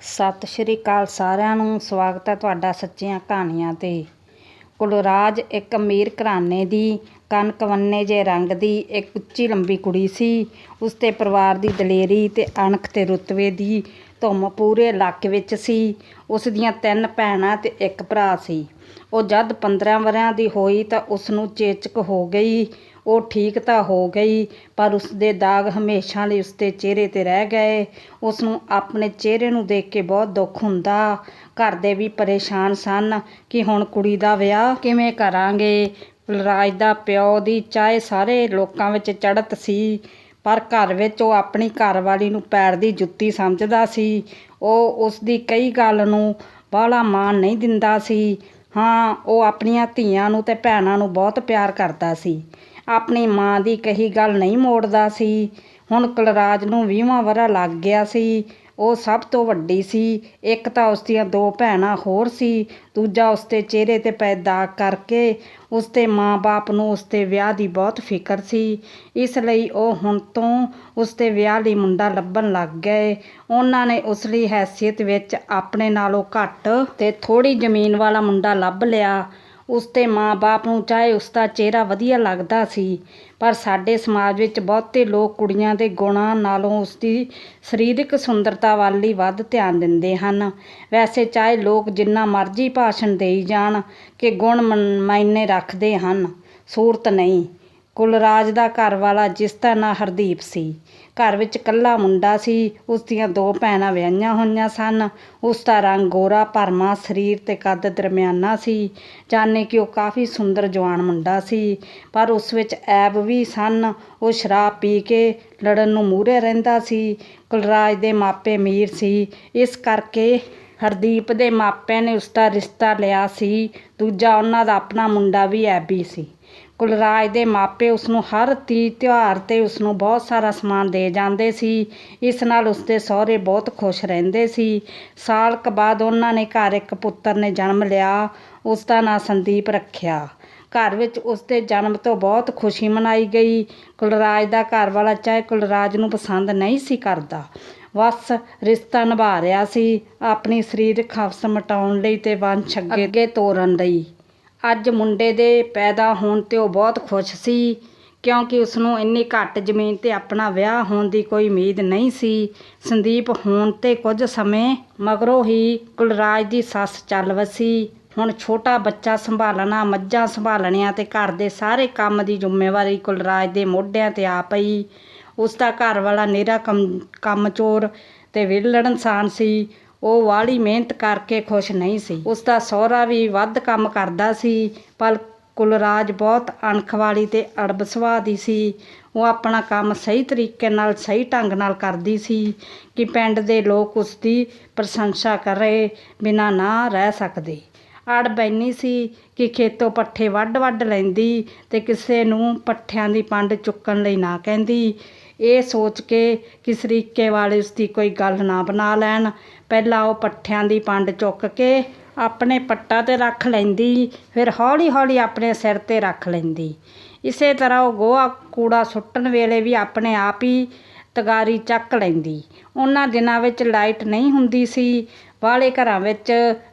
ਸਤਿ ਸ਼੍ਰੀ ਅਕਾਲ ਸਾਰਿਆਂ ਨੂੰ, ਸਵਾਗਤ ਹੈ ਤੁਹਾਡਾ ਸੱਚੀਆਂ ਕਹਾਣੀਆਂ 'ਤੇ। ਕੁਲਰਾਜ ਇੱਕ ਅਮੀਰ ਘਰਾਣੇ ਦੀ ਕਣਕ ਵੰਨੇ ਜੇ ਰੰਗ ਦੀ ਇੱਕ ਉੱਚੀ ਲੰਬੀ ਕੁੜੀ ਸੀ। ਉਸ ਦੇ ਪਰਿਵਾਰ ਦੀ ਦਲੇਰੀ ਤੇ ਅਣਖ ਤੇ ਰੁਤਬੇ ਦੀ ਧੁੰਮ ਪੂਰੇ ਇਲਾਕੇ ਵਿੱਚ ਸੀ। ਉਸ ਦੀਆਂ ਤਿੰਨ ਭੈਣਾਂ ਤੇ ਇੱਕ ਭਰਾ ਸੀ। ਉਹ ਜਦ 15 ਵਰਿਆਂ ਦੀ ਹੋਈ ਤਾਂ ਉਸ ਨੂੰ ਚੇਚਕ ਹੋ ਗਈ। ਉਹ ਠੀਕ ਤਾਂ ਹੋ ਗਈ, ਪਰ ਉਸਦੇ ਦਾਗ ਹਮੇਸ਼ਾ ਲਈ ਉਸਦੇ ਚਿਹਰੇ ਤੇ ਰਹਿ ਗਏ। ਉਸ ਨੂੰ ਆਪਣੇ ਚਿਹਰੇ ਨੂੰ ਦੇਖ ਕੇ ਬਹੁਤ ਦੁੱਖ ਹੁੰਦਾ। ਘਰ ਦੇ ਵੀ ਪਰੇਸ਼ਾਨ ਸਨ ਕਿ ਹੁਣ ਕੁੜੀ ਦਾ ਵਿਆਹ ਕਿਵੇਂ ਕਰਾਂਗੇ। ਰਾਜ ਦਾ ਪਿਓ ਦੀ ਚਾਹੇ ਸਾਰੇ ਲੋਕਾਂ ਵਿੱਚ ਚੜ੍ਹਤ ਸੀ, ਪਰ ਘਰ ਵਿੱਚ ਉਹ ਆਪਣੀ ਘਰਵਾਲੀ ਨੂੰ ਪੈਰ ਦੀ ਜੁੱਤੀ ਸਮਝਦਾ ਸੀ। ਉਹ ਉਸ ਦੀ ਕਈ ਗੱਲ ਨੂੰ ਬਾਹਲਾ ਮਾਣ ਨਹੀਂ ਦਿੰਦਾ ਸੀ। ਹਾਂ, ਉਹ ਆਪਣੀਆਂ ਧੀਆਂ ਨੂੰ ਤੇ ਭੈਣਾਂ ਨੂੰ ਬਹੁਤ ਪਿਆਰ ਕਰਦਾ ਸੀ। ਆਪਣੀ ਮਾਂ ਦੀ ਕਹੀ ਗੱਲ ਨਹੀਂ ਮੋੜਦਾ ਸੀ। ਹੁਣ ਕੁਲਰਾਜ ਨੂੰ ਵੀਹਵਾਂ ਵਰ੍ਹਾ ਲੱਗ ਗਿਆ ਸੀ। ਉਹ ਸਭ ਤੋਂ ਵੱਡੀ ਸੀ। ਇੱਕ ਤਾਂ ਉਸ ਦੀਆਂ ਦੋ ਭੈਣਾਂ ਹੋਰ ਸੀ। ਦੂਜਾ ਉਸ ਦੇ ਚਿਹਰੇ ਤੇ ਪੈ ਦਾਗ ਕਰਕੇ ਉਸ ਦੇ ਮਾਂ-ਬਾਪ ਨੂੰ ਉਸ ਦੇ ਵਿਆਹ ਦੀ ਬਹੁਤ ਫਿਕਰ ਸੀ। ਇਸ ਲਈ ਉਹ ਹੁਣ ਤੋਂ ਉਸ ਦੇ ਵਿਆਹ ਲਈ ਮੁੰਡਾ ਲੱਭਣ ਲੱਗ ਗਏ। ਉਹਨਾਂ ਨੇ ਉਸ ਲਈ ਹੈਸੀਅਤ ਵਿੱਚ ਆਪਣੇ ਨਾਲੋਂ ਘੱਟ ਤੇ ਥੋੜੀ ਜ਼ਮੀਨ ਵਾਲਾ ਮੁੰਡਾ ਲੱਭ ਲਿਆ। ਉਸ ਦੇ ਮਾਂ-ਬਾਪ ਨੂੰ ਚਾਹੇ ਉਸ ਦਾ ਚਿਹਰਾ ਵਧੀਆ ਲੱਗਦਾ ਸੀ, ਪਰ ਸਾਡੇ ਸਮਾਜ ਵਿੱਚ ਬਹੁਤੇ ਲੋਕ ਕੁੜੀਆਂ ਦੇ ਗੁਣਾਂ ਨਾਲੋਂ ਉਸ ਦੀ ਸਰੀਰਕ ਸੁੰਦਰਤਾ ਵੱਲ ਹੀ ਵੱਧ ਧਿਆਨ ਦਿੰਦੇ ਹਨ। ਵੈਸੇ ਚਾਹੇ ਲੋਕ ਜਿੰਨਾ ਮਰਜ਼ੀ ਭਾਸ਼ਣ ਦੇਈ ਜਾਣ ਕਿ ਗੁਣ ਮਨ- ਮਾਇਨੇ ਰੱਖਦੇ ਹਨ, ਸੂਰਤ ਨਹੀਂ। ਕੁਲਰਾਜ ਦਾ ਘਰ ਵਾਲਾ ਜਿਸ ਦਾ ਨਾਂ ਹਰਦੀਪ ਸੀ। ਘਰ ਵਿੱਚ ਇਕੱਲਾ ਮੁੰਡਾ ਸੀ। ਉਸ ਦੀਆਂ ਦੋ ਭੈਣਾਂ ਵਿਆਹੀਆਂ ਹੋਈਆਂ ਸਨ। ਉਸ ਦਾ ਰੰਗ ਗੋਰਾ, ਭਰਮਾ, ਸਰੀਰ ਤੇ ਕੱਦ ਦਰਮਿਆਨਾ ਸੀ। ਜਾਣੇ ਕਿ ਉਹ ਕਾਫੀ ਸੁੰਦਰ ਜਵਾਨ ਮੁੰਡਾ ਸੀ। ਪਰ ਉਸ ਵਿੱਚ ਐਬ ਵੀ ਸਨ। ਉਹ ਸ਼ਰਾਬ ਪੀ ਕੇ ਲੜਨ ਨੂੰ ਮੂਹਰੇ ਰਹਿੰਦਾ ਸੀ। ਕੁਲਰਾਜ ਦੇ ਮਾਪੇ ਮੀਰ ਸੀ। ਇਸ ਕਰਕੇ ਹਰਦੀਪ ਦੇ ਮਾਪਿਆਂ ਨੇ ਉਸ ਦਾ ਰਿਸ਼ਤਾ ਲਿਆ ਸੀ। ਦੂਜਾ ਉਹਨਾਂ ਦਾ ਆਪਣਾ ਮੁੰਡਾ ਵੀ ਐਬੀ ਸੀ। ਕੁਲਰਾਜ ਦੇ ਮਾਪੇ ਉਸ ਨੂੰ ਹਰ ਤੀ ਤਿਉਹਾਰ ਤੇ ਉਸ ਨੂੰ ਬਹੁਤ ਸਾਰਾ ਸਮਾਨ ਦੇ ਜਾਂਦੇ ਸੀ। ਇਸ ਨਾਲ ਉਸ ਦੇ ਸਹੁਰੇ ਬਹੁਤ ਖੁਸ਼ ਰਹਿੰਦੇ ਸੀ। ਸਾਲ ਕੁ ਬਾਅਦ ਉਹਨਾਂ ਨੇ ਘਰ ਇੱਕ ਪੁੱਤਰ ਨੇ ਜਨਮ ਲਿਆ। ਉਸ ਦਾ ਨਾਂ ਸੰਦੀਪ ਰੱਖਿਆ। ਘਰ ਵਿੱਚ ਉਸ ਦੇ ਜਨਮ ਤੋਂ ਬਹੁਤ ਖੁਸ਼ੀ ਮਨਾਈ ਗਈ। ਕੁਲਰਾਜ ਦਾ ਘਰ ਵਾਲਾ ਚਾਹੇ ਕੁਲਰਾਜ ਨੂੰ ਪਸੰਦ ਨਹੀਂ ਸੀ ਕਰਦਾ ਬਸ ਰਿਸ਼ਤਾ ਨਿਭਾ ਰਿਹਾ ਸੀ। ਆਪਣੀ ਸਰੀਰਕ ਹਵਸ ਮਟਾਉਣ ਲਈ ਤੇ ਵੰਸ਼ ਅੱਗੇ ਤੋਰਨ ਲਈ। ਅੱਜ ਮੁੰਡੇ ਦੇ ਪੈਦਾ ਹੋਣ ਤੇ ਉਹ ਬਹੁਤ ਖੁਸ਼ ਸੀ, ਕਿਉਂਕਿ ਉਸ ਨੂੰ ਇੰਨੀ ਘੱਟ ਜ਼ਮੀਨ ਤੇ ਆਪਣਾ ਵਿਆਹ ਹੋਣ ਦੀ ਕੋਈ ਉਮੀਦ ਨਹੀਂ ਸੀ। ਸੰਦੀਪ ਹੋਣ ਤੇ ਕੁਝ ਸਮੇਂ ਮਗਰੋਂ ਹੀ ਕੁਲਰਾਜ ਦੀ ਸੱਸ ਚੱਲ ਵਸੀ। ਹੁਣ ਛੋਟਾ ਬੱਚਾ ਸੰਭਾਲਣਾ, ਮੱਝਾਂ ਸੰਭਾਲਣੀਆਂ ਤੇ ਘਰ ਦੇ ਸਾਰੇ ਕੰਮ ਦੀ ਜ਼ਿੰਮੇਵਾਰੀ ਕੁਲਰਾਜ ਦੇ ਮੋਢਿਆਂ ਤੇ ਆ ਪਈ। ਉਸ ਦਾ ਘਰ ਵਾਲਾ ਨੇਰਾ ਕੰਮ ਕੰਮ ਚੋਰ ਤੇ ਵਿਹਲੜ ਇਨਸਾਨ ਸੀ। ਉਹ ਵਾਲੀ ਮਿਹਨਤ ਕਰਕੇ ਖੁਸ਼ ਨਹੀਂ ਸੀ। ਉਸ ਦਾ ਸਹੁਰਾ ਵੀ ਵੱਧ ਕੰਮ ਕਰਦਾ ਸੀ, ਪਰ ਕੁਲਰਾਜ ਬਹੁਤ ਅਣਖ ਵਾਲੀ ਤੇ ਅੜਬ ਸੁਭਾਅ ਦੀ ਸੀ। ਉਹ ਆਪਣਾ ਕੰਮ ਸਹੀ ਤਰੀਕੇ ਨਾਲ, ਸਹੀ ਢੰਗ ਨਾਲ ਕਰਦੀ ਸੀ ਕਿ ਪਿੰਡ ਦੇ ਲੋਕ ਉਸ ਦੀ ਪ੍ਰਸ਼ੰਸਾ ਕਰੇ, ਬਿਨਾਂ ਨਾ ਰਹਿ ਸਕਦੇ। ਅੜ ਇੰਨੀ ਸੀ ਕਿ ਖੇਤੋਂ ਪੱਠੇ ਵੱਢ ਵੱਢ ਲੈਂਦੀ ਤੇ ਕਿਸੇ ਨੂੰ ਪੱਠਿਆਂ ਦੀ ਪੰਡ ਚੁੱਕਣ ਲਈ ਨਾ ਕਹਿੰਦੀ। ਇਹ ਸੋਚ ਕੇ ਕਿ ਸਰੀਕੇ ਵਾਲੇ ਉਸਦੀ ਕੋਈ ਗੱਲ ਨਾ ਬਣਾ ਲੈਣ। ਪਹਿਲਾਂ ਉਹ ਪੱਠਿਆਂ ਦੀ ਪੰਡ ਚੁੱਕ ਕੇ ਆਪਣੇ ਪੱਟਾਂ ਤੇ ਰੱਖ ਲੈਂਦੀ, ਫਿਰ ਹੌਲੀ ਹੌਲੀ ਆਪਣੇ ਸਿਰ ਤੇ ਰੱਖ ਲੈਂਦੀ। ਇਸੇ ਤਰ੍ਹਾਂ ਉਹ ਗੋਹਾ ਕੂੜਾ ਸੁੱਟਣ ਵੇਲੇ ਵੀ ਆਪਣੇ ਆਪ ਹੀ ਤਗਾਰੀ ਚੱਕ ਲੈਂਦੀ। ਉਹਨਾਂ ਦਿਨਾਂ ਵਿੱਚ ਲਾਈਟ ਨਹੀਂ ਹੁੰਦੀ ਸੀ। ਵਾਲੇ ਘਰਾਂ ਵਿੱਚ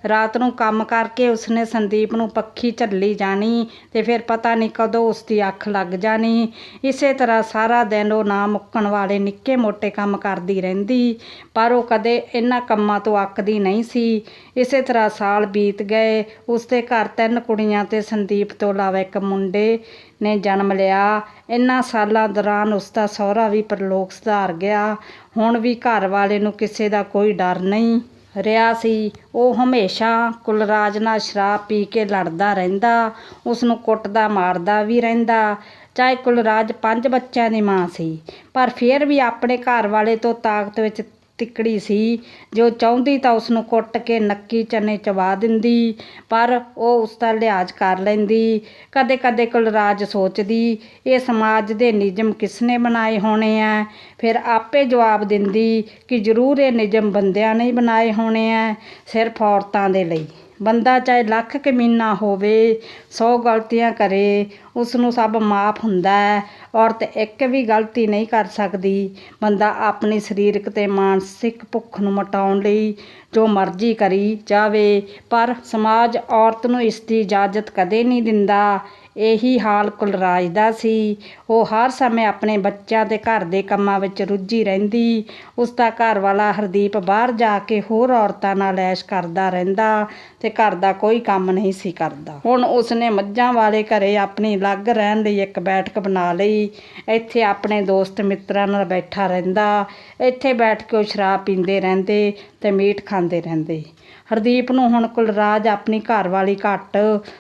ਰਾਤ ਨੂੰ ਕੰਮ ਕਰਕੇ ਉਸਨੇ ਸੰਦੀਪ ਨੂੰ ਪੱਖੀ ਝੱਲੀ ਜਾਣੀ ਤੇ ਫਿਰ ਪਤਾ ਨਹੀਂ ਕਦੋਂ ਉਸਦੀ ਅੱਖ ਲੱਗ ਜਾਣੀ। ਇਸੇ ਤਰ੍ਹਾਂ ਸਾਰਾ ਦਿਨ ਉਹ ਨਾ ਮੁੱਕਣ ਵਾਲੇ ਨਿੱਕੇ ਮੋਟੇ ਕੰਮ ਕਰਦੀ ਰਹਿੰਦੀ, ਪਰ ਉਹ ਕਦੇ ਇਹਨਾਂ ਕੰਮਾਂ ਤੋਂ ਅੱਕਦੀ ਨਹੀਂ ਸੀ। ਇਸੇ ਤਰ੍ਹਾਂ ਸਾਲ ਬੀਤ ਗਏ, ਉਸਦੇ ਘਰ ਤਿੰਨ ਕੁੜੀਆਂ ਤੇ ਸੰਦੀਪ ਤੋਂ ਇਲਾਵਾ ਇੱਕ ਮੁੰਡੇ ਨੇ ਜਨਮ ਲਿਆ। ਇਹਨਾਂ ਸਾਲਾਂ ਦੌਰਾਨ ਉਸ ਦਾ ਸਹੁਰਾ ਵੀ ਪਰਲੋਕ ਸੁਧਾਰ ਗਿਆ। ਹੁਣ ਵੀ ਘਰ ਵਾਲੇ ਨੂੰ ਕਿਸੇ ਦਾ ਕੋਈ ਡਰ ਨਹੀਂ। ਰਿਹਾ ਸੀ। ਉਹ ਹਮੇਸ਼ਾ ਕੁਲਰਾਜ ਨਾਲ ਸ਼ਰਾਬ ਪੀ ਕੇ ਲੜਦਾ ਰਹਿੰਦਾ ਉਸ ਨੂੰ ਕੁੱਟਦਾ, ਮਾਰਦਾ ਵੀ ਰਹਿੰਦਾ। ਚਾਹੇ ਕੁਲਰਾਜ ਪੰਜ ਬੱਚਿਆਂ ਦੀ ਮਾਂ ਸੀ, ਪਰ ਫਿਰ ਵੀ ਆਪਣੇ ਘਰ ਵਾਲੇ ਤੋਂ ਤਾਕਤ ਵਿੱਚ ਤਿੱਕੜੀ ਸੀ। ਜੋ ਚਾਹੁੰਦੀ ਤਾਂ ਉਸ ਨੂੰ ਕੁੱਟ ਕੇ ਨੱਕੀ ਚਨੇ ਚਬਾ ਦਿੰਦੀ, ਪਰ ਉਹ ਉਸ ਦਾ ਲਿਹਾਜ਼ ਕਰ ਲੈਂਦੀ। ਕਦੇ ਕਦੇ ਕੁਲਰਾਜ ਸੋਚਦੀ, ਇਹ ਸਮਾਜ ਦੇ ਨਿਯਮ ਕਿਸਨੇ ਬਣਾਏ ਹੋਣੇ ਆ ਫਿਰ ਆਪੇ ਜਵਾਬ ਦਿੰਦੀ ਕਿ ਜ਼ਰੂਰ ਇਹ ਨਿਯਮ ਬੰਦਿਆਂ ਨੇ ਬਣਾਏ ਹੋਣੇ ਆ ਸਿਰਫ ਔਰਤਾਂ ਦੇ ਲਈ। ਬੰਦਾ ਚਾਹੇ ਲੱਖ ਕਮੀਨਾ ਹੋਵੇ, ਸੌ ਗਲਤੀਆਂ ਕਰੇ ਉਸ ਨੂੰ ਸਭ ਮਾਫ ਹੁੰਦਾ ਹੈ। ਔਰਤ ਇੱਕ ਵੀ ਗਲਤੀ ਨਹੀਂ ਕਰ ਸਕਦੀ। ਬੰਦਾ ਆਪਣੀ ਸਰੀਰਕ ਅਤੇ ਮਾਨਸਿਕ ਭੁੱਖ ਨੂੰ ਮਿਟਾਉਣ ਲਈ ਜੋ ਮਰਜ਼ੀ ਕਰੀ ਜਾਵੇ, ਪਰ ਸਮਾਜ ਔਰਤ ਨੂੰ ਇਸ ਦੀ ਇਜਾਜ਼ਤ ਕਦੇ ਨਹੀਂ ਦਿੰਦਾ। ਇਹੀ ਹਾਲ ਕੁਲਰਾਜ ਦਾ ਸੀ। ਉਹ ਹਰ ਸਮੇਂ ਆਪਣੇ ਬੱਚਿਆਂ ਤੇ ਘਰ ਦੇ ਕੰਮਾਂ ਵਿੱਚ ਰੁੱਝੀ ਰਹਿੰਦੀ। ਉਸ ਦਾ ਘਰ ਵਾਲਾ ਹਰਦੀਪ ਬਾਹਰ ਜਾ ਕੇ ਹੋਰ ਔਰਤਾਂ ਨਾਲ ਐਸ਼ ਕਰਦਾ ਰਹਿੰਦਾ ਤੇ ਘਰ ਦਾ ਕੋਈ ਕੰਮ ਨਹੀਂ ਸੀ ਕਰਦਾ। ਹੁਣ ਉਸਨੇ ਮੱਝਾਂ ਵਾਲੇ ਘਰੇ ਆਪਣੀ ਅਲੱਗ ਰਹਿਣ ਲਈ ਇੱਕ ਬੈਠਕ ਬਣਾ ਲਈ। ਇੱਥੇ ਆਪਣੇ ਦੋਸਤ ਮਿੱਤਰਾਂ ਨਾਲ ਬੈਠਾ ਰਹਿੰਦਾ। ਇੱਥੇ ਬੈਠ ਕੇ ਉਹ ਸ਼ਰਾਬ ਪੀਂਦੇ ਰਹਿੰਦੇ ਤੇ ਮੀਟ ਖਾਂਦੇ ਰਹਿੰਦੇ। ਹਰਦੀਪ ਨੂੰ ਹੁਣ ਕੁਲਰਾਜ ਆਪਣੀ ਘਰਵਾਲੀ ਘੱਟ,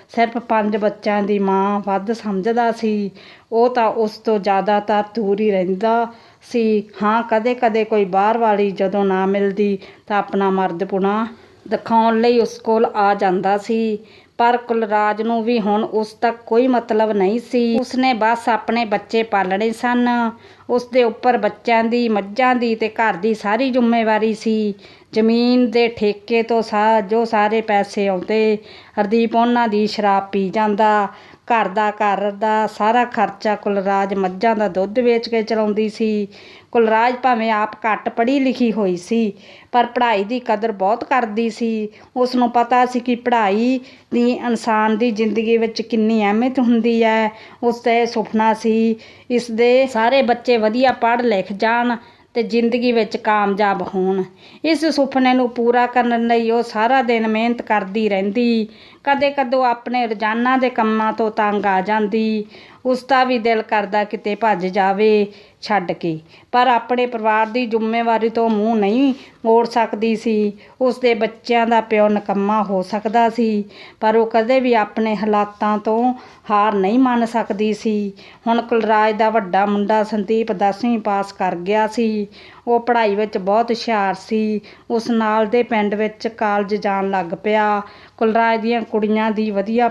ਸਿਰਫ ਪੰਜ ਬੱਚਿਆਂ ਦੀ ਮਾਂ ਵੱਧ ਸਮਝਦਾ ਸੀ। ਉਹ ਤਾਂ ਉਸ ਤੋਂ ਜ਼ਿਆਦਾਤਰ ਦੂਰ ਹੀ ਰਹਿੰਦਾ ਸੀ। ਹਾਂ, ਕਦੇ-ਕਦੇ ਕੋਈ ਬਾਹਰ ਵਾਲੀ ਜਦੋਂ ਨਾ ਮਿਲਦੀ ਤਾਂ ਆਪਣਾ ਮਰਦਪੁਣਾ ਦਿਖਾਉਣ ਲਈ ਉਸ ਕੋਲ ਆ ਜਾਂਦਾ ਸੀ। ਪਰ ਕੁਲਰਾਜ ਨੂੰ ਵੀ ਹੁਣ ਉਸ ਤੱਕ ਕੋਈ ਮਤਲਬ ਨਹੀਂ ਸੀ। ਉਸਨੇ ਬਸ ਆਪਣੇ ਬੱਚੇ ਪਾਲਣੇ ਸਨ। ਉਸ ਦੇ ਉੱਪਰ ਬੱਚਿਆਂ ਦੀ, ਮੱਝਾਂ ਦੀ ਤੇ ਘਰ ਦੀ ਸਾਰੀ ਜ਼ਿੰਮੇਵਾਰੀ ਸੀ। ਜ਼ਮੀਨ ਦੇ ਠੇਕੇ ਤੋਂ ਸਾ, ਜੋ ਸਾਰੇ ਪੈਸੇ ਆਉਂਦੇ, ਹਰਦੀਪ ਉਹਨਾਂ ਦੀ ਸ਼ਰਾਬ ਪੀ ਜਾਂਦਾ। ਘਰ ਦਾ ਘਰ ਦਾ ਸਾਰਾ ਖਰਚਾ ਕੁਲਰਾਜ ਮੱਝਾਂ ਦਾ ਦੁੱਧ ਵੇਚ ਕੇ ਚਲਾਉਂਦੀ ਸੀ। ਕੁਲਰਾਜ ਭਾਵੇਂ ਆਪ ਘੱਟ ਪੜ੍ਹੀ ਲਿਖੀ ਹੋਈ ਸੀ, ਪਰ ਪੜ੍ਹਾਈ ਦੀ ਕਦਰ ਬਹੁਤ ਕਰਦੀ ਸੀ। ਉਸ ਨੂੰ ਪਤਾ ਸੀ ਕਿ ਪੜ੍ਹਾਈ ਦੀ ਇਨਸਾਨ ਦੀ ਜ਼ਿੰਦਗੀ ਵਿੱਚ ਕਿੰਨੀ ਅਹਿਮੀਅਤ ਹੁੰਦੀ ਹੈ। ਉਸ ਦਾ ਇਹ ਸੁਪਨਾ ਸੀ, ਇਸ ਦੇ ਸਾਰੇ ਬੱਚੇ ਵਧੀਆ ਪੜ੍ਹ ਲਿਖ ਜਾਣ ਤੇ ਜ਼ਿੰਦਗੀ ਵਿੱਚ ਕਾਮਯਾਬ ਹੋਣ। ਇਸ ਸੁਪਨੇ ਨੂੰ ਪੂਰਾ ਕਰਨ ਲਈ ਉਹ ਸਾਰਾ ਦਿਨ ਮਿਹਨਤ ਕਰਦੀ ਰਹਿੰਦੀ। ਕਦੇ ਕਦੋਂ ਆਪਣੇ ਰੋਜ਼ਾਨਾ ਦੇ ਕੰਮਾਂ ਤੋਂ ਤੰਗ ਆ ਜਾਂਦੀ। ਉਸ ਦਾ ਵੀ ਦਿਲ ਕਰਦਾ ਕਿਤੇ ਭੱਜ ਜਾਵੇ ਛੱਡ ਕੇ। ਪਰ ਆਪਣੇ ਪਰਿਵਾਰ ਦੀ ਜ਼ਿੰਮੇਵਾਰੀ ਤੋਂ ਮੂੰਹ ਨਹੀਂ ਮੋੜ ਸਕਦੀ ਸੀ। ਉਸ ਦੇ ਬੱਚਿਆਂ ਦਾ ਪਿਓ ਨਕੰਮਾ ਹੋ ਸਕਦਾ ਸੀ, ਪਰ ਉਹ ਕਦੇ ਵੀ ਆਪਣੇ ਹਾਲਾਤਾਂ ਤੋਂ ਹਾਰ ਨਹੀਂ ਮੰਨ ਸਕਦੀ ਸੀ। ਹੁਣ ਕੁਲਰਾਜ ਦਾ ਵੱਡਾ ਮੁੰਡਾ ਸੰਦੀਪ 10ਵੀਂ ਪਾਸ ਕਰ ਗਿਆ ਸੀ। ਉਹ ਪੜ੍ਹਾਈ ਵਿੱਚ ਬਹੁਤ ਹੁਸ਼ਿਆਰ ਸੀ। ਉਸ ਨਾਲ ਦੇ ਪਿੰਡ ਵਿੱਚ ਕਾਲਜ ਜਾਣ ਲੱਗ ਪਿਆ। ਕੁਲਰਾਜ ਦੀਆਂ ਕੁੜੀਆਂ ਦੀ ਵਧੀਆ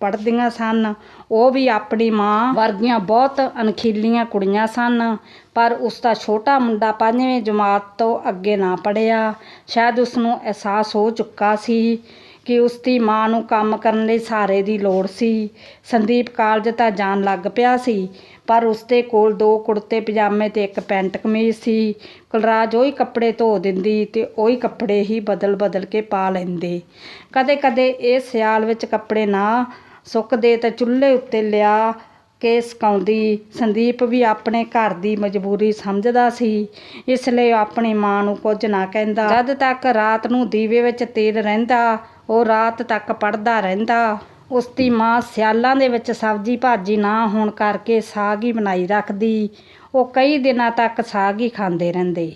ਪੜ੍ਹਦੀਆਂ ਸਨ। ਉਹ ਵੀ ਆਪਣੀ ਮਾਂ ਵਰਗੀਆਂ ਬਹੁਤ ਅਣਖੀਲੀਆਂ ਕੁੜੀਆਂ ਸਨ, ਪਰ ਉਸ ਦਾ ਛੋਟਾ ਮੁੰਡਾ ਪੰਜਵੇਂ ਜਮਾਤ ਤੋਂ ਅੱਗੇ ਨਾ ਪੜ੍ਹਿਆ। ਸ਼ਾਇਦ ਉਸ ਨੂੰ ਅਹਿਸਾਸ ਹੋ ਚੁੱਕਾ ਸੀ ਕਿ ਉਸ ਦੀ ਮਾਂ ਨੂੰ ਕੰਮ ਕਰਨ ਲਈ ਸਹਾਰੇ ਦੀ ਲੋੜ ਸੀ। ਸੰਦੀਪ ਕਾਲਜ ਤਾਂ ਜਾਣ ਲੱਗ ਪਿਆ ਸੀ, ਪਰ ਉਸ ਦੇ ਕੋਲ ਦੋ ਕੁੜਤੇ, ਪਜਾਮੇ ਤੇ ਇੱਕ ਪੈਂਟ ਕਮੀਜ਼ ਸੀ। ਕੁਲਰਾਜ ਉਹੀ ਕੱਪੜੇ ਧੋ ਦਿੰਦੀ ਤੇ ਉਹੀ ਕੱਪੜੇ ਹੀ ਬਦਲ-ਬਦਲ ਕੇ ਪਾ ਲੈਂਦੇ। ਕਦੇ-ਕਦੇ ਇਹ ਸਿਆਲ ਵਿੱਚ ਕੱਪੜੇ ਨਾ ਸੁੱਕਦੇ ਤਾਂ ਚੁੱਲ੍ਹੇ ਉੱਤੇ ਲਿਆ ਕੇ ਸੁਕਾਉਂਦੀ ਸੰਦੀਪ ਵੀ ਆਪਣੇ ਘਰ ਦੀ ਮਜਬੂਰੀ ਸਮਝਦਾ ਸੀ, ਇਸ ਲਈ ਉਹ ਆਪਣੀ ਮਾਂ ਨੂੰ ਕੁਝ ਨਾ ਕਹਿੰਦਾ। ਜਦ ਤੱਕ ਰਾਤ ਨੂੰ ਦੀਵੇ ਵਿੱਚ ਤੇਲ ਰਹਿੰਦਾ, ਉਹ ਰਾਤ ਤੱਕ ਪੜਦਾ ਰਹਿੰਦਾ। ਉਸ ਦੀ ਮਾਂ ਸਿਆਲਾਂ ਦੇ ਵਿੱਚ ਸਬਜ਼ੀ ਭਾਜੀ ਨਾ ਹੋਣ ਕਰਕੇ ਸਾਗ ਹੀ ਬਣਾਈ ਰੱਖਦੀ। ਉਹ ਕਈ ਦਿਨਾਂ ਤੱਕ ਸਾਗ ਹੀ ਖਾਂਦੇ ਰਹਿੰਦੇ।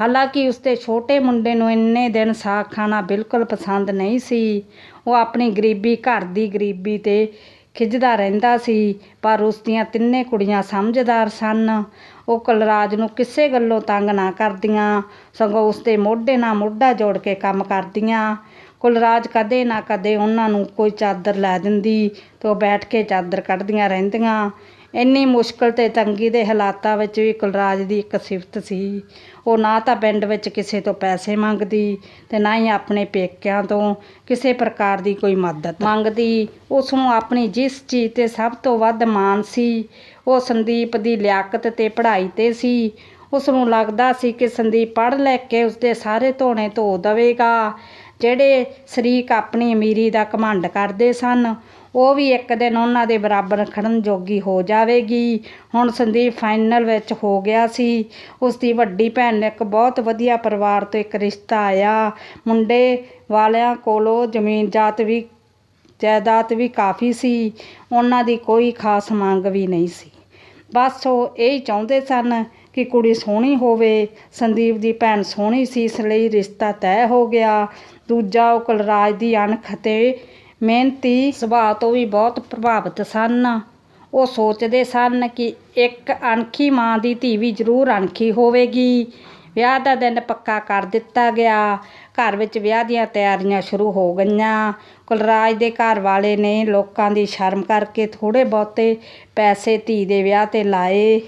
ਹਾਲਾਂਕਿ ਉਸਦੇ ਛੋਟੇ ਮੁੰਡੇ ਨੂੰ ਇੰਨੇ ਦਿਨ ਸਾਗ ਖਾਣਾ ਬਿਲਕੁਲ ਪਸੰਦ ਨਹੀਂ ਸੀ। ਉਹ ਆਪਣੀ ਗਰੀਬੀ ਘਰ ਦੀ ਗਰੀਬੀ ਤੇ ਖਿੱਝਦਾ ਰਹਿੰਦਾ ਸੀ, ਪਰ ਉਸ ਦੀਆਂ ਤਿੰਨੇ ਕੁੜੀਆਂ ਸਮਝਦਾਰ ਸਨ। ਉਹ ਕੁਲਰਾਜ ਨੂੰ ਕਿਸੇ ਗੱਲੋਂ ਤੰਗ ਨਾ ਕਰਦੀਆਂ, ਸਗੋਂ ਉਸਦੇ ਮੋਢੇ ਨਾਲ ਮੋਢਾ ਜੋੜ ਕੇ ਕੰਮ ਕਰਦੀਆਂ। ਕੁਲਰਾਜ ਕਦੇ ਨਾ ਕਦੇ ਉਹਨਾਂ ਨੂੰ ਕੋਈ ਚਾਦਰ ਲੈ ਦਿੰਦੀ ਤੇ ਉਹ ਬੈਠ ਕੇ ਚਾਦਰ ਕੱਢਦੀਆਂ ਰਹਿੰਦੀਆਂ। ਇੰਨੀ ਮੁਸ਼ਕਲ ਤੇ ਤੰਗੀ ਦੇ ਹਾਲਾਤਾਂ ਵਿੱਚ ਵੀ ਕੁਲਰਾਜ ਦੀ ਇੱਕ ਸਿਫਤ ਸੀ। ਉਹ ਨਾ ਤਾਂ ਪਿੰਡ ਵਿੱਚ ਕਿਸੇ ਤੋਂ ਪੈਸੇ ਮੰਗਦੀ ਤੇ ਨਾ ਹੀ ਆਪਣੇ ਪੇਕਿਆਂ ਤੋਂ ਕਿਸੇ ਪ੍ਰਕਾਰ ਦੀ ਕੋਈ ਮਦਦ ਮੰਗਦੀ। ਉਸ ਨੂੰ ਆਪਣੀ ਜਿਸ ਚੀਜ਼ ਤੇ ਸਭ ਤੋਂ ਵੱਧ ਮਾਣ ਸੀ, ਉਹ ਸੰਦੀਪ ਦੀ ਲਿਆਕਤ ਤੇ ਪੜ੍ਹਾਈ ਤੇ ਸੀ। ਉਸ ਨੂੰ ਲੱਗਦਾ ਸੀ ਕਿ ਸੰਦੀਪ ਪੜ੍ਹ ਲੈ ਕੇ ਉਸਦੇ ਸਾਰੇ ਧੋਣੇ ਧੋ ਦੇਵੇਗਾ। ਜਿਹੜੇ ਸ਼ਰੀਕ ਆਪਣੀ ਅਮੀਰੀ ਦਾ ਘਮੰਡ ਕਰਦੇ ਸਨ ਉਹ ਵੀ ਇੱਕ ਦਿਨ ਉਹਨਾਂ ਦੇ ਬਰਾਬਰ ਖੜਨ ਜੋਗੀ ਹੋ ਜਾਵੇਗੀ। ਹੁਣ ਸੰਦੀਪ ਫਾਈਨਲ ਵਿੱਚ ਹੋ ਗਿਆ ਸੀ। ਉਸ ਦੀ ਵੱਡੀ ਭੈਣ ਨੇ ਇੱਕ ਬਹੁਤ ਵਧੀਆ ਪਰਿਵਾਰ ਤੋਂ ਇੱਕ ਰਿਸ਼ਤਾ ਆਇਆ। ਮੁੰਡੇ ਵਾਲਿਆਂ ਕੋਲੋਂ ਜ਼ਮੀਨ ਜਾਤ ਵੀ, ਜਾਇਦਾਦ ਵੀ ਕਾਫੀ ਸੀ। ਉਹਨਾਂ ਦੀ ਕੋਈ ਖਾਸ ਮੰਗ ਵੀ ਨਹੀਂ ਸੀ। ਬਸ ਉਹ ਇਹ ਚਾਹੁੰਦੇ ਸਨ ਕਿ ਕੁੜੀ ਸੋਹਣੀ ਹੋਵੇ। ਸੰਦੀਪ ਦੀ ਭੈਣ ਸੋਹਣੀ ਸੀ, ਇਸ ਲਈ ਰਿਸ਼ਤਾ ਤੈਅ ਹੋ ਗਿਆ। ਦੂਜਾ ਉਹ ਕੁਲਰਾਜ ਦੀ ਅਣਖ ਤੇ ਮਿਹਨਤੀ ਸੁਭਾਅ ਤੋਂ ਵੀ ਬਹੁਤ ਪ੍ਰਭਾਵਿਤ ਸਨ। ਉਹ ਸੋਚਦੇ ਸਨ ਕਿ ਇੱਕ ਅਣਖੀ ਮਾਂ ਦੀ ਧੀ ਵੀ ਜ਼ਰੂਰ ਅਣਖੀ ਹੋਵੇਗੀ। ਵਿਆਹ ਦਾ ਦਿਨ ਪੱਕਾ ਕਰ ਦਿੱਤਾ ਗਿਆ। ਘਰ ਵਿੱਚ ਵਿਆਹ ਦੀਆਂ ਤਿਆਰੀਆਂ ਸ਼ੁਰੂ ਹੋ ਗਈਆਂ। ਕੁਲਰਾਜ ਦੇ ਘਰ ਵਾਲੇ ਨੇ ਲੋਕਾਂ ਦੀ ਸ਼ਰਮ ਕਰਕੇ ਥੋੜੇ ਬਹੁਤੇ ਪੈਸੇ ਧੀ ਦੇ ਵਿਆਹ ਤੇ ਲਾਏ।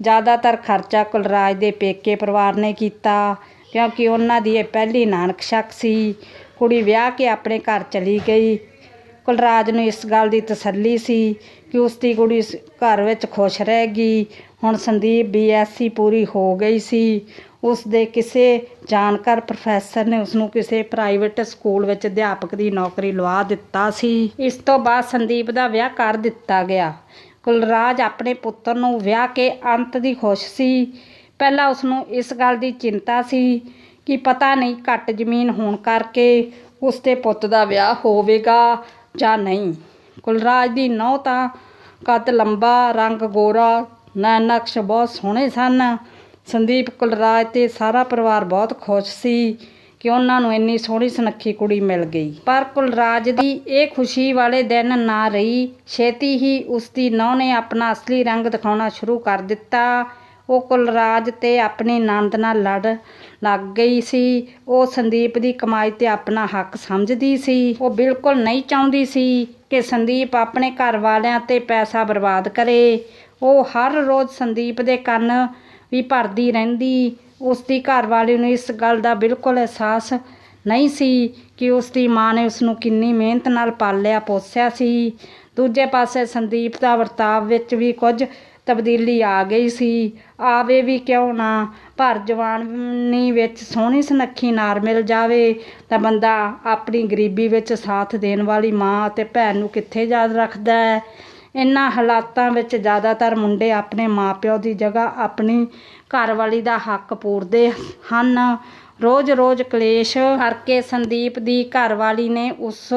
ਜ਼ਿਆਦਾਤਰ ਖਰਚਾ ਕੁਲਰਾਜ ਦੇ ਪੇਕੇ ਪਰਿਵਾਰ ਨੇ ਕੀਤਾ, ਕਿਉਂਕਿ ਉਹਨਾਂ ਦੀ ਇਹ ਪਹਿਲੀ ਨਾਨਕ ਸ਼ੱਕ ਸੀ। ਕੁੜੀ ਵਿਆਹ ਕੇ ਆਪਣੇ ਘਰ ਚਲੀ ਗਈ। ਕੁਲਰਾਜ ਨੂੰ ਇਸ ਗੱਲ ਦੀ ਤਸੱਲੀ ਸੀ ਕਿ ਉਸ ਦੀ ਕੁੜੀ ਘਰ ਵਿੱਚ ਖੁਸ਼ ਰਹੇਗੀ ਹੁਣ ਸੰਦੀਪ ਬੀਐਸਸੀ ਪੂਰੀ ਹੋ ਗਈ ਸੀ। ਉਸ ਦੇ ਕਿਸੇ ਜਾਣਕਾਰ ਪ੍ਰੋਫੈਸਰ ਨੇ ਉਸ ਨੂੰ ਕਿਸੇ ਪ੍ਰਾਈਵੇਟ ਸਕੂਲ ਵਿੱਚ ਅਧਿਆਪਕ ਦੀ ਨੌਕਰੀ ਲਵਾ ਦਿੱਤਾ ਸੀ। ਇਸ ਤੋਂ ਬਾਅਦ ਸੰਦੀਪ ਦਾ ਵਿਆਹ ਕਰ ਦਿੱਤਾ ਗਿਆ। ਕੁਲਰਾਜ ਆਪਣੇ ਪੁੱਤਰ ਨੂੰ ਵਿਆਹ ਕੇ ਅੰਤ ਦੀ ਖੁਸ਼ ਸੀ। ਪਹਿਲਾਂ ਉਸ ਨੂੰ ਇਸ ਗੱਲ ਦੀ ਚਿੰਤਾ ਸੀ ਕਿ ਪਤਾ ਨਹੀਂ ਘੱਟ ਜ਼ਮੀਨ ਹੋਣ ਕਰਕੇ ਉਸ ਦੇ ਪੁੱਤ ਦਾ ਵਿਆਹ ਹੋਵੇਗਾ ਜਾਂ ਨਹੀਂ। ਕੁਲਰਾਜ ਦੀ ਨਹੁੰ ਤਾਂ ਕੱਦ ਲੰਬਾ, ਰੰਗ ਗੋਰਾ, ਨੈਣ ਨਕਸ਼ ਬਹੁਤ ਸੋਹਣੇ ਸਨ। ਸੰਦੀਪ ਕੁਲਰਾਜ ਤੇ ਸਾਰਾ ਪਰਿਵਾਰ ਬਹੁਤ ਖੁਸ਼ ਸੀ ਕਿ ਉਹਨਾਂ ਨੂੰ ਇੰਨੀ ਸੋਹਣੀ ਸੁਨੱਖੀ ਕੁੜੀ ਮਿਲ ਗਈ। ਪਰ ਕੁਲਰਾਜ ਦੀ ਇਹ ਖੁਸ਼ੀ ਵਾਲੇ ਦਿਨ ਨਾ ਰਹੀ। ਛੇਤੀ ਹੀ ਉਸ ਦੀ ਨਹੁੰ ਨੇ ਆਪਣਾ ਅਸਲੀ ਰੰਗ ਦਿਖਾਉਣਾ ਸ਼ੁਰੂ ਕਰ ਦਿੱਤਾ। ਉਹ ਕੁਲਰਾਜ ਤੇ ਆਪਣੀ ਨੰਦ ਨਾਲ ਲੜ ਲੱਗ ਗਈ ਸੀ। ਉਹ ਸੰਦੀਪ ਦੀ ਕਮਾਈ ਤੇ ਆਪਣਾ ਹੱਕ ਸਮਝਦੀ ਸੀ। ਉਹ ਬਿਲਕੁਲ ਨਹੀਂ ਚਾਹੁੰਦੀ ਸੀ ਕਿ ਸੰਦੀਪ ਆਪਣੇ ਘਰ ਵਾਲਿਆਂ ਤੇ ਪੈਸਾ ਬਰਬਾਦ ਕਰੇ। ਉਹ ਹਰ ਰੋਜ਼ ਸੰਦੀਪ ਦੇ ਕੰਨ ਵੀ ਭਰਦੀ ਰਹਿੰਦੀ। ਉਸ ਦੀ ਘਰਵਾਲੀ ਨੂੰ ਇਸ ਗੱਲ ਦਾ ਬਿਲਕੁਲ ਅਹਿਸਾਸ ਨਹੀਂ ਸੀ ਕਿ ਉਸ ਦੀ ਮਾਂ ਨੇ ਉਸ ਨੂੰ ਕਿੰਨੀ ਮਿਹਨਤ ਨਾਲ ਪਾਲਿਆ, ਪੋਸਿਆ ਸੀ। ਦੂਜੇ ਪਾਸੇ ਸੰਦੀਪ ਦਾ ਵਰਤਾਵ ਵਿੱਚ ਵੀ ਕੁਝ ਤਬਦੀਲੀ ਆ ਗਈ ਸੀ। ਆਵੇ ਵੀ ਕਿਉਂ ਨਾ? ਪਰ ਜਵਾਨੀ ਵਿੱਚ ਸੋਹਣੀ ਸੁਨੱਖੀ ਨਾਰ ਮਿਲ ਜਾਵੇ ਤਾਂ ਬੰਦਾ ਆਪਣੀ ਗਰੀਬੀ ਵਿੱਚ ਸਾਥ ਦੇਣ ਵਾਲੀ ਮਾਂ ਅਤੇ ਭੈਣ ਨੂੰ ਕਿੱਥੇ ਯਾਦ ਰੱਖਦਾ ਹੈ? ਇਨ੍ਹਾਂ ਹਾਲਾਤਾਂ ਵਿੱਚ ਜ਼ਿਆਦਾਤਰ ਮੁੰਡੇ ਆਪਣੇ ਮਾਪਿਓ ਦੀ ਜਗ੍ਹਾ ਆਪਣੀ ਘਰਵਾਲੀ ਦਾ ਹੱਕ ਪੂਰਦੇ ਹਨ। ਰੋਜ਼-ਰੋਜ਼ ਕਲੇਸ਼ ਕਰਕੇ ਸੰਦੀਪ ਦੀ ਘਰਵਾਲੀ ਨੇ ਉਸ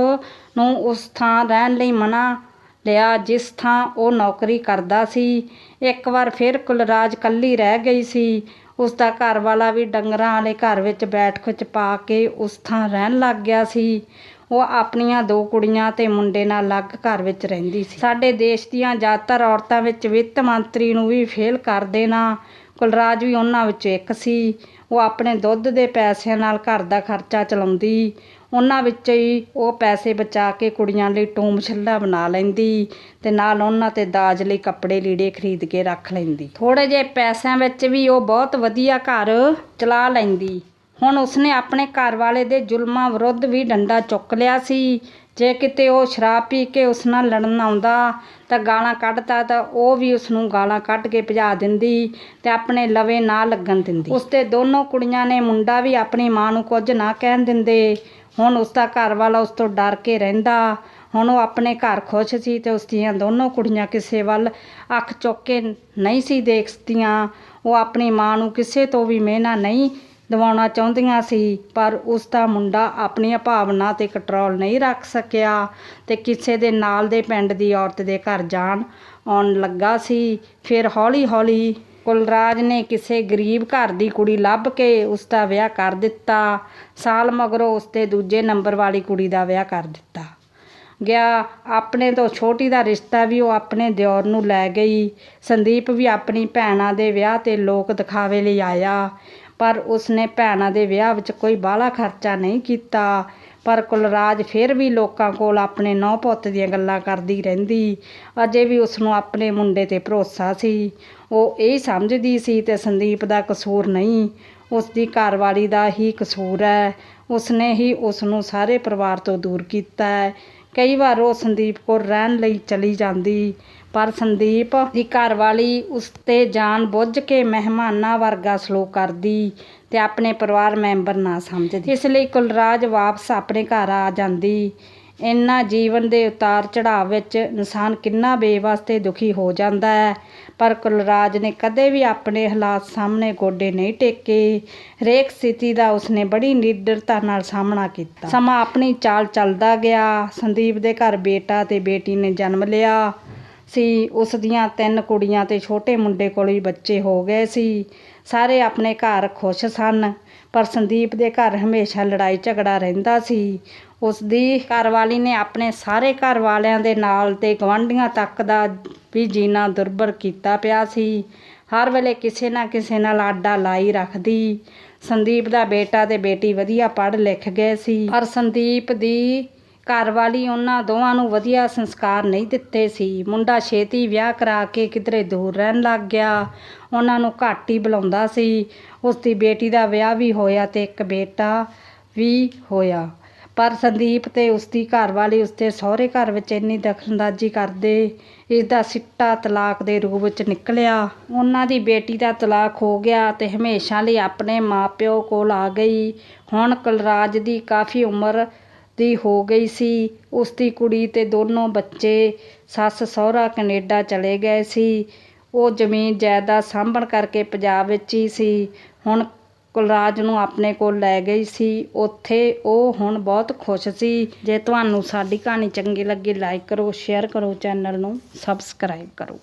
ਨੂੰ ਉਸ ਥਾਂ ਰਹਿਣ ਲਈ ਮਨਾ ਲਿਆ। ਜਿਸ ਥਾਂ ਉਹ ਨੌਕਰੀ ਕਰਦਾ ਸੀ, ਇੱਕ ਵਾਰ ਫਿਰ ਕੁਲਰਾਜ ਕੱਲੀ ਰਹਿ ਗਈ ਸੀ। ਉਸ ਦਾ ਘਰ ਵਾਲਾ ਵੀ ਡੰਗਰਾਂ ਵਾਲੇ ਘਰ ਵਿੱਚ ਬੈਠ ਖੁਚ ਪਾ ਕੇ ਉਸ ਥਾਂ ਰਹਿਣ ਲੱਗ ਗਿਆ ਸੀ। ਉਹ ਆਪਣੀਆਂ ਦੋ ਕੁੜੀਆਂ ਤੇ ਮੁੰਡੇ ਨਾਲ ਅਲੱਗ ਘਰ ਵਿੱਚ ਰਹਿੰਦੀ ਸੀ। ਸਾਡੇ ਦੇਸ਼ ਦੀਆਂ ਜ਼ਿਆਦਾਤਰ ਔਰਤਾਂ ਵਿੱਚ ਵਿੱਤ ਮੰਤਰੀ ਨੂੰ ਵੀ ਫੇਲ ਕਰ ਦੇਣਾ, ਕੁਲਰਾਜ ਵੀ ਉਹਨਾਂ ਵਿੱਚੋਂ ਇੱਕ ਸੀ। ਉਹ ਆਪਣੇ ਦੁੱਧ ਦੇ ਪੈਸਿਆਂ ਨਾਲ ਘਰ ਦਾ ਖਰਚਾ ਚਲਾਉਂਦੀ। ਉਹਨਾਂ ਵਿੱਚੋਂ ਹੀ ਉਹ ਪੈਸੇ ਬਚਾ ਕੇ ਕੁੜੀਆਂ ਲਈ ਟੂਮ ਛੱਲਾ ਬਣਾ ਲੈਂਦੀ ਤੇ ਨਾਲ ਉਹਨਾਂ ਤੇ ਦਾਜ ਲਈ ਕੱਪੜੇ ਲੀੜੇ ਖਰੀਦ ਕੇ ਰੱਖ ਲੈਂਦੀ। ਥੋੜੇ ਜਿਹੇ ਪੈਸਿਆਂ ਵਿੱਚ ਵੀ ਉਹ ਬਹੁਤ ਵਧੀਆ ਘਰ ਚਲਾ ਲੈਂਦੀ। ਹੁਣ ਉਸਨੇ ਆਪਣੇ ਘਰ ਵਾਲੇ ਦੇ ਜ਼ੁਲਮਾਂ ਵਿਰੁੱਧ ਵੀ ਡੰਡਾ ਚੁੱਕ ਲਿਆ ਸੀ। ਜੇ ਕਿਤੇ ਉਹ ਸ਼ਰਾਬ ਪੀ ਕੇ ਉਸ ਨਾਲ ਲੜਨ ਆਉਂਦਾ, ਤਾਂ ਗਾਲਾਂ ਕੱਢਦਾ ਤਾਂ ਉਹ ਵੀ ਉਸ ਨੂੰ ਗਾਲਾਂ ਕੱਢ ਕੇ ਭਜਾ ਦਿੰਦੀ ਤੇ ਆਪਣੇ ਲਵੇ ਨਾ ਲੱਗਣ ਦਿੰਦੀ। ਉਸ ਤੇ ਦੋਨੋਂ ਕੁੜੀਆਂ ਨੇ ਮੁੰਡਾ ਵੀ ਆਪਣੀ ਮਾਂ ਨੂੰ ਕੁਝ ਨਾ ਕਹਿਣ ਦਿੰਦੇ। ਹੁਣ ਉਸ ਦਾ ਘਰ ਵਾਲਾ ਉਸ ਤੋਂ ਡਰ ਕੇ ਰਹਿੰਦਾ। ਹੁਣ ਉਹ ਆਪਣੇ ਘਰ ਖੁਸ਼ ਸੀ ਤੇ ਉਸ ਦੀਆਂ ਦੋਨੋਂ ਕੁੜੀਆਂ ਕਿਸੇ ਵੱਲ ਅੱਖ ਚੁੱਕ ਕੇ ਨਹੀਂ ਸੀ ਦੇਖਦੀਆਂ। ਉਹ ਆਪਣੀ ਮਾਂ ਨੂੰ ਕਿਸੇ ਤੋਂ ਵੀ ਮਿਹਨਾ ਨਹੀਂ ਦਿਵਾਉਣਾ ਚਾਹੁੰਦੀਆਂ ਸੀ, ਪਰ ਉਸ ਦਾ ਮੁੰਡਾ ਆਪਣੀਆਂ ਭਾਵਨਾ ਤੇ ਕੰਟਰੋਲ ਨਹੀਂ ਰੱਖ ਸਕਿਆ ਤੇ ਕਿਸੇ ਦੇ ਨਾਲ ਦੇ ਪਿੰਡ ਦੀ ਔਰਤ ਦੇ ਘਰ ਜਾਣ ਆਉਣ ਲੱਗਾ ਸੀ। ਫਿਰ ਹੌਲੀ ਹੌਲੀ ਕੁਲਰਾਜ ਨੇ ਕਿਸੇ ਗਰੀਬ ਘਰ ਦੀ ਕੁੜੀ ਲੱਭ ਕੇ ਉਸ ਦਾ ਵਿਆਹ ਕਰ ਦਿੱਤਾ। ਸਾਲ ਮਗਰੋਂ ਉਸ ਤੇ ਦੂਜੇ ਨੰਬਰ ਵਾਲੀ ਕੁੜੀ ਦਾ ਵਿਆਹ ਕਰ ਦਿੱਤਾ। ਗਿਆ, ਆਪਣੇ ਤੋਂ ਛੋਟੀ ਦਾ ਰਿਸ਼ਤਾ ਵੀ ਉਹ ਆਪਣੇ ਦਿਓਰ ਨੂੰ ਲੈ ਗਈ। ਸੰਦੀਪ ਵੀ ਆਪਣੀ ਭੈਣਾਂ ਦੇ ਵਿਆਹ ਤੇ ਲੋਕ ਦਿਖਾਵੇ ਲਈ ਆਇਆ। ਪਰ ਉਸਨੇ ਭੈਣਾਂ ਦੇ ਵਿਆਹ ਵਿੱਚ ਕੋਈ ਬਾਹਲਾ ਖਰਚਾ ਨਹੀਂ ਕੀਤਾ। ਪਰ ਕੁਲਰਾਜ ਫਿਰ ਵੀ ਲੋਕਾਂ ਕੋਲ ਆਪਣੇ ਨੌ ਪੁੱਤ ਦੀਆਂ ਗੱਲਾਂ ਕਰਦੀ ਰਹਿੰਦੀ। ਅਜੇ ਵੀ ਉਸ ਨੂੰ ਆਪਣੇ ਮੁੰਡੇ ਤੇ ਭਰੋਸਾ ਸੀ। ਉਹ ਇਹ ਸਮਝਦੀ ਸੀ ਤੇ ਸੰਦੀਪ ਦਾ ਕਸੂਰ ਨਹੀਂ ਉਸ ਦੀ ਘਰਵਾਲੀ ਦਾ ਹੀ ਕਸੂਰ ਹੈ। ਉਸਨੇ ਹੀ ਉਸ ਨੂੰ ਸਾਰੇ ਪਰਿਵਾਰ ਤੋਂ ਦੂਰ ਕੀਤਾ ਹੈ। ਕਈ ਵਾਰ ਉਹ ਸੰਦੀਪ ਕੋਲ ਰਹਿਣ ਲਈ ਚਲੀ ਜਾਂਦੀ, ਪਰ ਸੰਦੀਪ ਦੀ ਘਰਵਾਲੀ ਉਸ ਤੇ ਜਾਣ ਬੁੱਝ ਕੇ ਮਹਿਮਾਨਾਂ ਵਰਗਾ ਸਲੂਕ ਕਰਦੀ। ਤੇ ਆਪਣੇ ਪਰਿਵਾਰ ਮੈਂਬਰ ਨਾ ਸਮਝਦੀ। ਇਸ ਲਈ ਕੁਲਰਾਜ ਵਾਪਸ ਆਪਣੇ ਘਰ ਆ ਜਾਂਦੀ। ਇੰਨਾ ਜੀਵਨ ਦੇ ਉਤਾਰ ਚੜਾਅ ਵਿੱਚ ਇਨਸਾਨ ਕਿੰਨਾ ਬੇਵਸਤੇ ਦੁਖੀ ਹੋ ਜਾਂਦਾ ਹੈ। ਪਰ ਕੁਲਰਾਜ ਨੇ ਕਦੇ ਵੀ ਆਪਣੇ ਹਾਲਾਤ ਸਾਹਮਣੇ ਗੋਡੇ ਨਹੀਂ ਟੇਕੇ। ਹਰੇਕ ਸਥਿਤੀ ਦਾ ਉਸਨੇ ਬੜੀ ਨਿਡਰਤਾ ਨਾਲ ਸਾਹਮਣਾ ਕੀਤਾ। ਸਮਾਂ ਆਪਣੀ ਚਾਲ ਚੱਲਦਾ ਗਿਆ। ਸੰਦੀਪ ਦੇ ਘਰ ਬੇਟਾ ਤੇ ਬੇਟੀ ਨੇ ਜਨਮ ਲਿਆ। ਸੀ, ਉਸ ਦੀਆਂ ਤਿੰਨ ਕੁੜੀਆਂ ਤੇ ਛੋਟੇ ਮੁੰਡੇ ਕੋਲ ਵੀ ਬੱਚੇ ਹੋ ਗਏ ਸੀ। ਸਾਰੇ ਆਪਣੇ ਘਰ ਖੁਸ਼ ਸਨ, ਪਰ ਸੰਦੀਪ ਦੇ ਘਰ ਹਮੇਸ਼ਾ ਲੜਾਈ ਝਗੜਾ ਰਹਿੰਦਾ ਸੀ। ਉਸ ਦੀ ਘਰਵਾਲੀ ਨੇ ਆਪਣੇ ਸਾਰੇ ਘਰ ਵਾਲਿਆਂ ਦੇ ਨਾਲ ਤੇ ਗਵਾਂਢੀਆਂ ਤੱਕ ਦਾ ਵੀ ਜੀਣਾ ਦੁਰਭਰ ਕੀਤਾ ਪਿਆ ਸੀ। ਹਰ ਵੇਲੇ ਕਿਸੇ ਨਾ ਕਿਸੇ ਨਾਲ ਆਡਾ ਲਾਈ ਰੱਖਦੀ। ਸੰਦੀਪ ਦਾ ਬੇਟਾ ਤੇ ਬੇਟੀ ਵਧੀਆ ਪੜ੍ਹ ਲਿਖ ਗਏ ਸੀ, ਪਰ ਸੰਦੀਪ ਦੀ ਘਰਵਾਲੀ ਉਹਨਾਂ ਦੋਵਾਂ ਨੂੰ ਵਧੀਆ ਸੰਸਕਾਰ ਨਹੀਂ ਦਿੱਤੇ ਸੀ। ਮੁੰਡਾ ਛੇਤੀ ਵਿਆਹ ਕਰਾ ਕੇ ਕਿਧਰੇ ਦੂਰ ਰਹਿਣ ਲੱਗ ਗਿਆ। ਉਹਨਾਂ ਨੂੰ ਘੱਟ ਹੀ ਬੁਲਾਉਂਦਾ ਸੀ। ਉਸ ਦੀ ਬੇਟੀ ਦਾ ਵਿਆਹ ਵੀ ਹੋਇਆ ਤੇ ਇੱਕ ਬੇਟਾ ਵੀ ਹੋਇਆ। ਪਰ ਸੰਦੀਪ ਤੇ ਉਸਦੀ ਘਰਵਾਲੀ ਉਸਦੇ ਸਹੁਰੇ ਘਰ ਵਿੱਚ ਇੰਨੀ ਦਖਲਅੰਦਾਜ਼ੀ ਕਰਦੇ ਇਸ ਦਾ ਸਿੱਟਾ ਤਲਾਕ ਦੇ ਰੂਪ ਵਿੱਚ ਨਿਕਲਿਆ। ਉਹਨਾਂ ਦੀ ਬੇਟੀ ਦਾ ਤਲਾਕ ਹੋ ਗਿਆ ਤੇ ਹਮੇਸ਼ਾ ਲਈ ਆਪਣੇ ਮਾਪਿਓ ਕੋਲ ਆ ਗਈ। ਹੁਣ ਕਲਰਾਜ ਦੀ ਕਾਫੀ ਉਮਰ ਦੀ ਹੋ ਗਈ ਸੀ। ਉਸ ਦੀ ਕੁੜੀ ਅਤੇ ਦੋਨੋਂ ਬੱਚੇ, ਸੱਸ, ਸਹੁਰਾ ਕਨੇਡਾ ਚਲੇ ਗਏ ਸੀ। ਉਹ ਜ਼ਮੀਨ ਜਾਇਦਾਦ ਸਾਂਭਣ ਕਰਕੇ ਪੰਜਾਬ ਵਿੱਚ ਹੀ ਸੀ। ਹੁਣ ਕੁਲਰਾਜ ਨੂੰ ਆਪਣੇ ਕੋਲ ਲੈ ਗਈ ਸੀ। ਉੱਥੇ ਉਹ ਹੁਣ ਬਹੁਤ ਖੁਸ਼ ਸੀ। ਜੇ ਤੁਹਾਨੂੰ ਸਾਡੀ ਕਹਾਣੀ ਚੰਗੀ ਲੱਗੀ ਲਾਈਕ ਕਰੋ ਸ਼ੇਅਰ ਕਰੋ ਚੈਨਲ ਨੂੰ ਸਬਸਕ੍ਰਾਈਬ ਕਰੋ।